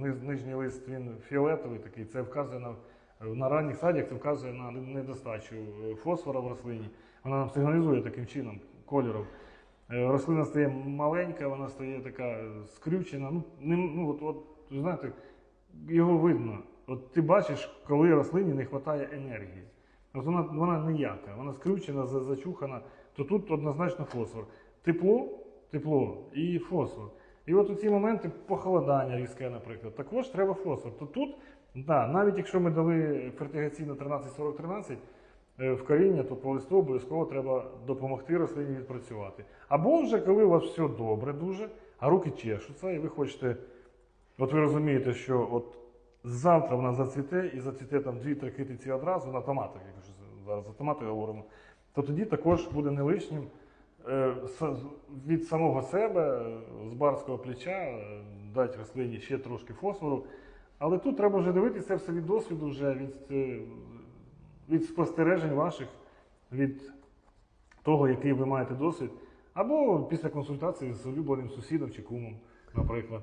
нижній лист він фіолетовий такий, це вказує на, на ранніх стадіях, це вказує на недостачу е, фосфора в рослині. Вона нам сигналізує таким чином, кольором. Е, Рослина стає маленька, вона стає така скрючена. Ну, не, ну от, от, знаєте, його видно. От ти бачиш, коли рослині не вистачає енергії. От вона, вона ніяка, вона скрючена, зачухана, то тут однозначно фосфор. Тепло, тепло і фосфор. І от у ці моменти похолодання різке, наприклад, також треба фосфор. То тут, да, навіть якщо ми дали фертигаційно 13-40-13 е, в коріння, то по листу обов'язково треба допомогти рослині відпрацювати. Або вже коли у вас все добре дуже, а руки чешуться, і ви хочете От ви розумієте, що от завтра вона зацвіте і зацвіте там дві-три китиці одразу на томатах, якщо зараз за томати говоримо, то тоді також буде не лишнім від самого себе, е, з барського плеча, е, дати рослині ще трошки фосфору. Але тут треба вже дивитися все від досвіду, вже від, е, від спостережень ваших, від того, який ви маєте досвід, або після консультації з улюбленим сусідом чи кумом, наприклад.